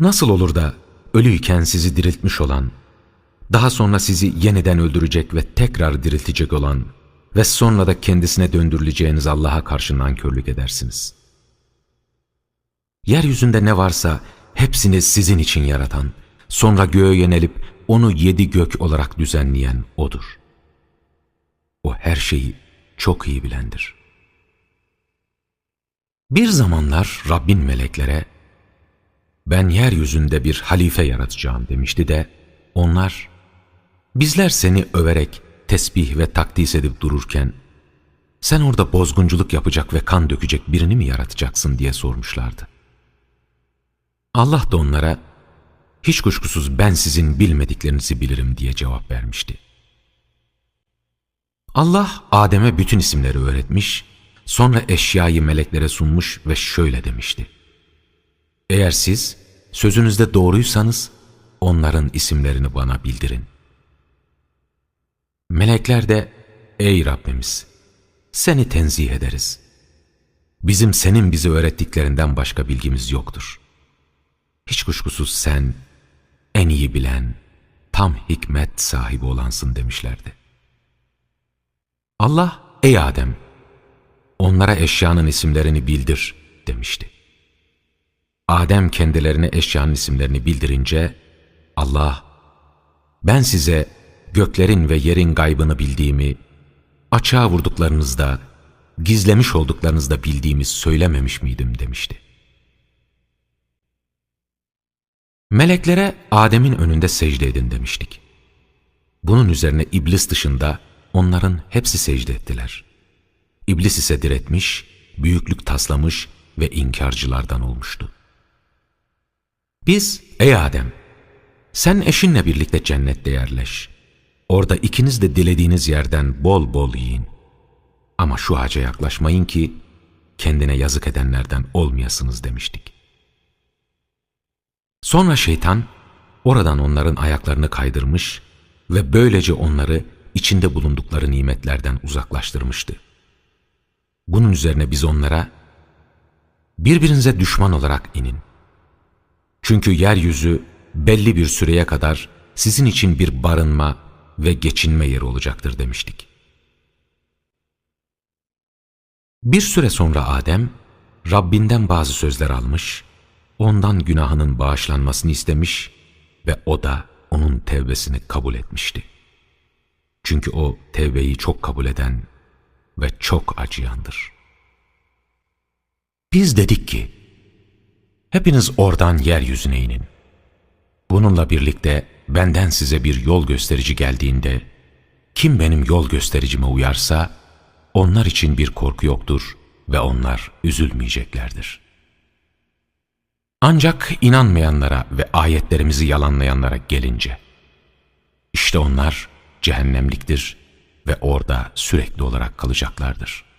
Nasıl olur da ölüyken sizi diriltmiş olan, daha sonra sizi yeniden öldürecek ve tekrar diriltecek olan ve sonra da kendisine döndürüleceğiniz Allah'a karşı nankörlük edersiniz. Yeryüzünde ne varsa hepsini sizin için yaratan, sonra göğe yönelip onu yedi gök olarak düzenleyen O'dur. O her şeyi çok iyi bilendir. Bir zamanlar Rabbin meleklere, ben yeryüzünde bir halife yaratacağım demişti de, onlar, bizler seni överek tesbih ve takdis edip dururken, sen orada bozgunculuk yapacak ve kan dökecek birini mi yaratacaksın diye sormuşlardı. Allah da onlara, hiç kuşkusuz ben sizin bilmediklerinizi bilirim diye cevap vermişti. Allah Adem'e bütün isimleri öğretmiş, sonra eşyayı meleklere sunmuş ve şöyle demişti. Eğer siz sözünüzde doğruysanız onların isimlerini bana bildirin. Melekler de ey Rabbimiz seni tenzih ederiz. Bizim senin bize öğrettiklerinden başka bilgimiz yoktur. Hiç kuşkusuz sen en iyi bilen, tam hikmet sahibi olansın demişlerdi. Allah ey Adem onlara eşyanın isimlerini bildir demişti. Adem kendilerine eşyanın isimlerini bildirince Allah ben size göklerin ve yerin gaybını bildiğimi açığa vurduklarınızda gizlemiş olduklarınızda bildiğimi söylememiş miydim demişti. Meleklere Adem'in önünde secde edin demiştik. Bunun üzerine iblis dışında onların hepsi secde ettiler. İblis ise diretmiş, büyüklük taslamış ve inkarcılardan olmuştu. Biz, ey Adem, sen eşinle birlikte cennette yerleş. Orada ikiniz de dilediğiniz yerden bol bol yiyin. Ama şu ağaca yaklaşmayın ki kendine yazık edenlerden olmayasınız demiştik. Sonra şeytan oradan onların ayaklarını kaydırmış ve böylece onları içinde bulundukları nimetlerden uzaklaştırmıştı. Bunun üzerine biz onlara birbirinize düşman olarak inin. Çünkü yeryüzü belli bir süreye kadar sizin için bir barınma ve geçinme yeri olacaktır demiştik. Bir süre sonra Adem, Rabbinden bazı sözler almış, ondan günahının bağışlanmasını istemiş ve o da onun tevbesini kabul etmişti. Çünkü o tevbeyi çok kabul eden ve çok acıyandır. Biz dedik ki, hepiniz oradan yeryüzüne inin. Bununla birlikte benden size bir yol gösterici geldiğinde, kim benim yol göstericime uyarsa, onlar için bir korku yoktur ve onlar üzülmeyeceklerdir. Ancak inanmayanlara ve ayetlerimizi yalanlayanlara gelince, işte onlar cehennemliktir ve orada sürekli olarak kalacaklardır.''